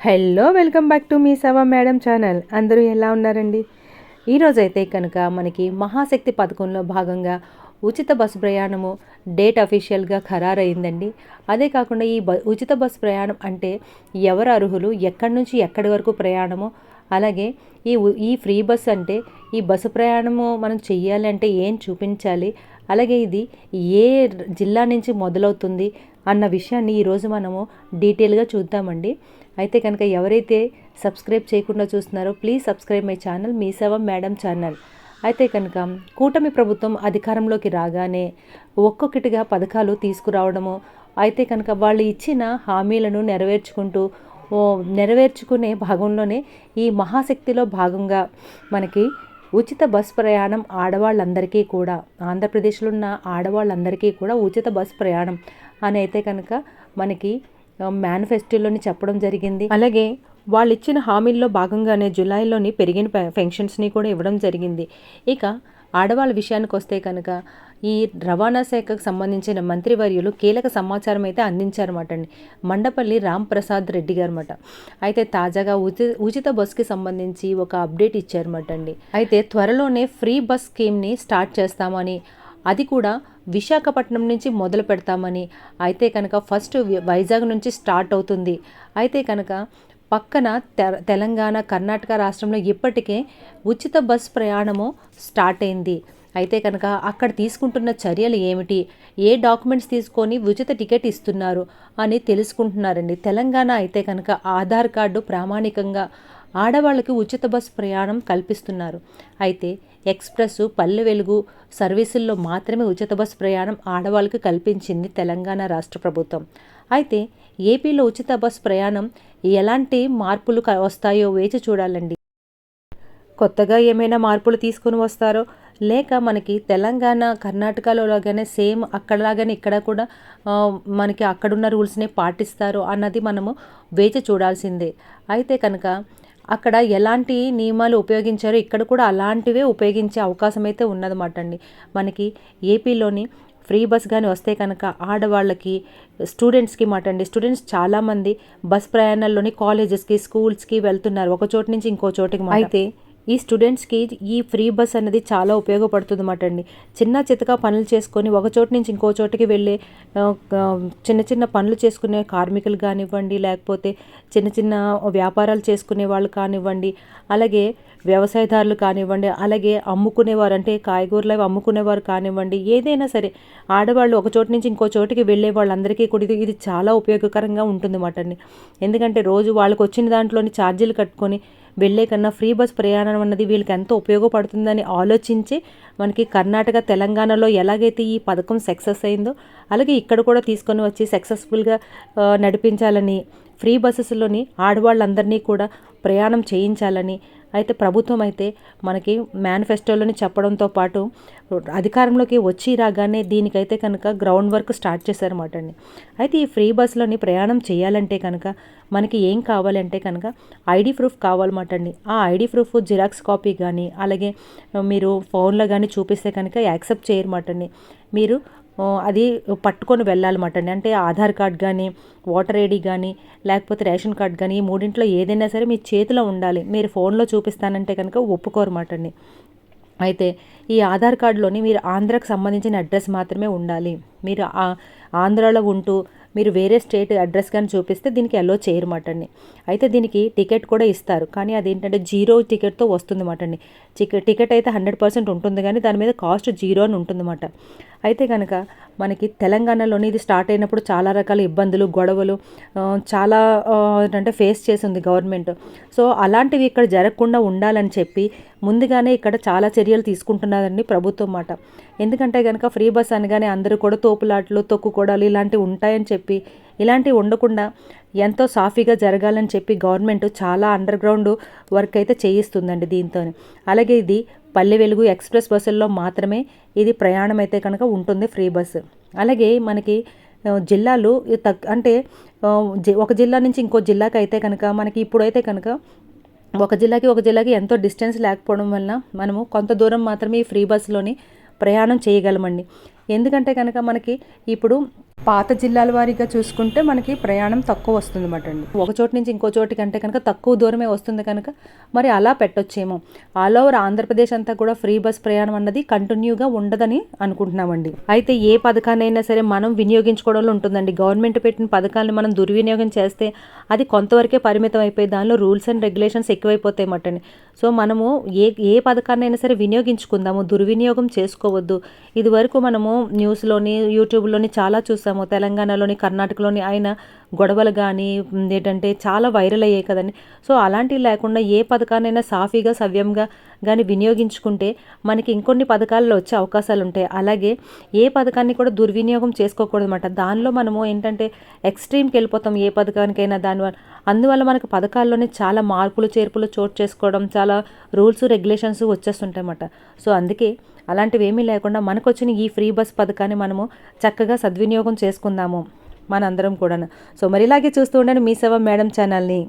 Hello welcome back to మీ Seva madam channel. అందరూ ఎలా ఉన్నారండి? ఈరోజైతే కనుక మనకి మహాశక్తి పథకంలో భాగంగా ఉచిత బస్సు ప్రయాణము డేట్ అఫీషియల్గా ఖరారైందండి. అదే కాకుండా ఈ బ ఉచిత బస్సు ప్రయాణం అంటే ఎవరు అర్హులు ఎక్కడి నుంచి ఎక్కడి వరకు ప్రయాణము అలాగే ఈ ఈ ఫ్రీ బస్ అంటే ఈ బస్సు ప్రయాణము మనం చెయ్యాలి అంటే ఏం చూపించాలి అలాగే ఇది ఏ జిల్లా నుంచి మొదలవుతుంది అన్న విషయాన్ని ఈరోజు మనము డీటెయిల్గా చూద్దామండి. అయితే కనుక ఎవరైతే సబ్స్క్రైబ్ చేయకుండా చూస్తున్నారో ప్లీజ్ సబ్స్క్రైబ్ మై ఛానల్ మీ సేవ మేడం ఛానల్ అయితే కనుక కూటమి ప్రభుత్వం అధికారంలోకి రాగానే ఒక్కొక్కటిగా పథకాలు తీసుకురావడము అయితే కనుక వాళ్ళు ఇచ్చిన హామీలను నెరవేర్చుకుంటూ నెరవేర్చుకునే భాగంలోనే ఈ మహాశక్తిలో భాగంగా మనకి ఉచిత బస్ ప్రయాణం ఆడవాళ్ళందరికీ కూడా ఆంధ్రప్రదేశ్లో ఉన్న ఆడవాళ్ళందరికీ కూడా ఉచిత బస్ ప్రయాణం. అని అయితే కనుక మనకి మేనిఫెస్టోలోని చెప్పడం జరిగింది. అలాగే వాళ్ళు ఇచ్చిన హామీల్లో భాగంగానే జూలైలోని పెరిగిన పెన్షన్స్ని కూడా ఇవ్వడం జరిగింది. ఇక ఆడవాళ్ళ విషయానికి వస్తే కనుక ఈ రవాణా శాఖకు సంబంధించిన మంత్రివర్యులు కీలక సమాచారం అయితే అందించారన్నమాట అండి. మండపల్లి రామ్ ప్రసాద్ రెడ్డి అనమాట అయితే తాజాగా ఉచిత ఉచిత బస్కి సంబంధించి ఒక అప్డేట్ ఇచ్చారన్నమాట అండి. అయితే త్వరలోనే ఫ్రీ బస్ స్కీమ్ని స్టార్ట్ చేస్తామని అది కూడా విశాఖపట్నం నుంచి మొదలు పెడతామని. అయితే కనుక ఫస్ట్ వైజాగ్ నుంచి స్టార్ట్ అవుతుంది. అయితే కనుక పక్కన తె- తెలంగాణ కర్ణాటక రాష్ట్రంలో ఇప్పటికే ఉచిత బస్ ప్రయాణము స్టార్ట్ అయింది. అయితే కనుక అక్కడ తీసుకుంటున్న చర్యలు ఏమిటి? ఏ డాక్యుమెంట్స్ తీసుకొని ఉచిత టికెట్ ఇస్తున్నారు అని తెలుసుకుంటున్నారండి. తెలంగాణ అయితే కనుక ఆధార్ కార్డు ప్రామాణికంగా ఆడవాళ్ళకి ఉచిత బస్సు ప్రయాణం కల్పిస్తున్నారు. అయితే ఎక్స్ప్రెస్ పల్లె వెలుగు సర్వీసుల్లో మాత్రమే ఉచిత బస్ ప్రయాణం ఆడవాళ్ళకి కల్పించింది తెలంగాణ రాష్ట్ర ప్రభుత్వం. అయితే ఏపీలో ఉచిత బస్ ప్రయాణం ఎలాంటి మార్పులు వస్తాయో వేచి చూడాలండి. కొత్తగా ఏమైనా మార్పులు తీసుకుని వస్తారో లేక మనకి తెలంగాణ కర్ణాటకలో లాగానే సేమ్ అక్కడలాగానే ఇక్కడ కూడా మనకి అక్కడున్న రూల్స్ని పాటిస్తారు అన్నది మనము వేచి చూడాల్సిందే. అయితే కనుక అక్కడ ఎలాంటి నియమాలు ఉపయోగించారో ఇక్కడ కూడా అలాంటివే ఉపయోగించే అవకాశం అయితే ఉన్నదన్నమాట అండి. మనకి ఏపీలోని ఫ్రీ బస్ కానీ వస్తే కనుక ఆడవాళ్ళకి స్టూడెంట్స్కి మాట అండి. స్టూడెంట్స్ చాలామంది బస్ ప్రయాణాల్లోని కాలేజెస్కి స్కూల్స్కి వెళ్తున్నారు. ఒక చోటు నుంచి ఇంకో చోటికి అయితే ఈ స్టూడెంట్స్కి ఈ ఫ్రీ బస్ అనేది చాలా ఉపయోగపడుతుంది అన్నమాట అండి. చిన్న చితక పనులు చేసుకొని ఒక చోటు నుంచి ఇంకో చోటికి వెళ్ళే చిన్న చిన్న పనులు చేసుకునే కార్మికులు కానివ్వండి లేకపోతే చిన్న చిన్న వ్యాపారాలు చేసుకునే వాళ్ళు కానివ్వండి అలాగే వ్యవసాయదారులు కానివ్వండి అలాగే అమ్ముకునేవారు అంటే కాయగూరలు అవి అమ్ముకునేవారు కానివ్వండి ఏదైనా సరే ఆడవాళ్ళు ఒక చోటు నుంచి ఇంకో చోటికి వెళ్ళే వాళ్ళందరికీ కూడా ఇది ఇది చాలా ఉపయోగకరంగా ఉంటుంది అన్నమాట అండి. ఎందుకంటే రోజు వాళ్ళకి వచ్చిన దాంట్లోని ఛార్జీలు కట్టుకొని వెళ్ళే కన్నా ఫ్రీ బస్ ప్రయాణం అన్నది వీళ్ళకి ఎంతో ఉపయోగపడుతుందని ఆలోచించి మనకి కర్ణాటక తెలంగాణలో ఎలాగైతే ఈ పథకం సక్సెస్ అయిందో అలాగే ఇక్కడ కూడా తీసుకొని వచ్చి సక్సెస్ఫుల్గా నడిపించాలని ఫ్రీ బస్సెస్లోని ఆడవాళ్ళందరినీ కూడా ప్రయాణం చేయించాలని అయితే ప్రభుత్వం అయితే మనకి మేనిఫెస్టోలోని చెప్పడంతో పాటు అధికారంలోకి వచ్చి రాగానే దీనికైతే కనుక గ్రౌండ్ వర్క్ స్టార్ట్ చేశారన్నమాట అండి. అయితే ఈ ఫ్రీ బస్సులోని ప్రయాణం చేయాలంటే కనుక మనకి ఏం కావాలంటే కనుక ఐడి ప్రూఫ్ కావాలన్నమాట అండి. ఆ ఐడి ప్రూఫ్ జిరాక్స్ కాపీ కానీ అలాగే మీరు ఫోన్లో కానీ చూపిస్తే కనుక యాక్సెప్ట్ చేయరన్నమాట అండి. మీరు అది పట్టుకొని వెళ్ళాలన్నమాట అండి. అంటే ఆధార్ కార్డ్ కానీ ఓటర్ ఐడి కానీ లేకపోతే రేషన్ కార్డ్ కానీ ఈ మూడింట్లో ఏదైనా సరే మీ చేతిలో ఉండాలి. మీరు ఫోన్లో చూపిస్తానంటే కనుక ఒప్పుకోరమాట అండి. అయితే ఈ ఆధార్ కార్డులోని మీరు ఆంధ్రాకు సంబంధించిన అడ్రస్ మాత్రమే ఉండాలి. మీరు ఆ- ఆంధ్రాలో ఉంటూ మీరు వేరే స్టేట్ అడ్రస్ కానీ చూపిస్తే దీనికి ఎల్లో చేయరమాట అండి. అయితే దీనికి టికెట్ కూడా ఇస్తారు. కానీ అదేంటంటే జీరో టికెట్తో వస్తుంది మాటండి టికెట్ టికెట్ అయితే హండ్రెడ్ పర్సెంట్ ఉంటుంది కానీ దాని మీద కాస్ట్ జీరో అని ఉంటుందన్నమాట అయితే కనుక మనకి తెలంగాణలోని ఇది స్టార్ట్ అయినప్పుడు చాలా రకాల ఇబ్బందులు గొడవలు చాలా ఏంటంటే అంటే ఫేస్ చేసింది గవర్నమెంట్. సో అలాంటివి ఇక్కడ జరగకుండా ఉండాలని చెప్పి ముందుగానే ఇక్కడ చాలా చర్యలు తీసుకుంటున్నారని ప్రభుత్వం మాట. ఎందుకంటే కనుక ఫ్రీ బస్ అనగానే అందరూ కూడా తోపులాట్లు తొక్కుకోవడాలు ఇలాంటివి ఉంటాయని చెప్పి ఇలాంటివి ఉండకుండా ఎంతో సాఫీగా జరగాలని చెప్పి గవర్నమెంట్ చాలా అండర్ గ్రౌండ్ వర్క్ అయితే చేయిస్తుందండి దీంతో అలాగే ఇది పల్లె వెలుగు ఎక్స్ప్రెస్ బస్సుల్లో మాత్రమే ఇది ప్రయాణం అయితే కనుక ఉంటుంది ఫ్రీ బస్సు. అలాగే మనకి జిల్లాలు తగ్ తక్ అంటే ఒక జిల్లా నుంచి ఇంకో జిల్లాకి అయితే కనుక మనకి ఇప్పుడైతే కనుక ఒక జిల్లాకి ఒక జిల్లాకి ఎంతో డిస్టెన్స్ లేకపోవడం వలన మనము కొంత దూరం మాత్రమే ఈ ఫ్రీ బస్సులోని ప్రయాణం చేయగలమండి. ఎందుకంటే కనుక మనకి ఇప్పుడు పాత జిల్లాల వారీగా చూసుకుంటే మనకి ప్రయాణం తక్కువ వస్తుంది అన్నమాట అండి. ఒక చోటు నుంచి ఇంకో చోటు కంటే కనుక తక్కువ దూరమే వస్తుంది కనుక మరి అలా పెట్టొచ్చేమో. ఆల్ ఓవర్ ఆంధ్రప్రదేశ్ అంతా కూడా ఫ్రీ బస్ ప్రయాణం అన్నది కంటిన్యూగా ఉండదని అనుకుంటున్నామండి. అయితే ఏ పథకాన్నైనా సరే మనం వినియోగించుకోవడంలో ఉంటుందండి. గవర్నమెంట్ పెట్టిన పథకాలను మనం దుర్వినియోగం చేస్తే అది కొంతవరకే పరిమితం అయిపోయి దానిలో రూల్స్ అండ్ రెగ్యులేషన్స్ ఎక్కువైపోతాయి మటండి సో మనము ఏ ఏ పథకాన్నైనా సరే వినియోగించుకుందాము దుర్వినియోగం చేసుకోవద్దు. ఇది వరకు మనము న్యూస్లోని యూట్యూబ్లోని చాలా చూసాము తెలంగాణలోని కర్ణాటకలోని ఆయన గొడవలు కానీ ఏంటంటే చాలా వైరల్ అయ్యాయి కదండి. సో అలాంటివి లేకుండా ఏ పథకాన్నైనా సాఫీగా సవ్యంగా కానీ వినియోగించుకుంటే మనకి ఇంకొన్ని పథకాలలో వచ్చే అవకాశాలు ఉంటాయి. అలాగే ఏ పథకాన్ని కూడా దుర్వినియోగం చేసుకోకూడదు అనమాట దానిలో మనము ఏంటంటే ఎక్స్ట్రీమ్కి వెళ్ళిపోతాం ఏ పథకానికైనా దానివల్ల అందువల్ల మనకు పథకాల్లోనే చాలా మార్పులు చేర్పులు చోటు చేసుకోవడం చాలా రూల్స్ రెగ్యులేషన్స్ వచ్చేస్తుంటాయి అన్నమాట సో అందుకే అలాంటివి ఏమీ లేకుండా మనకు వచ్చిన ఈ ఫ్రీ బస్ పథకాన్ని మనము చక్కగా సద్వినియోగం చేసుకుందాము. మనందరం కూడా సో మరి ఇలాగే చూస్తూ ఉండండి మీ సేవ మేడం ఛానల్ని.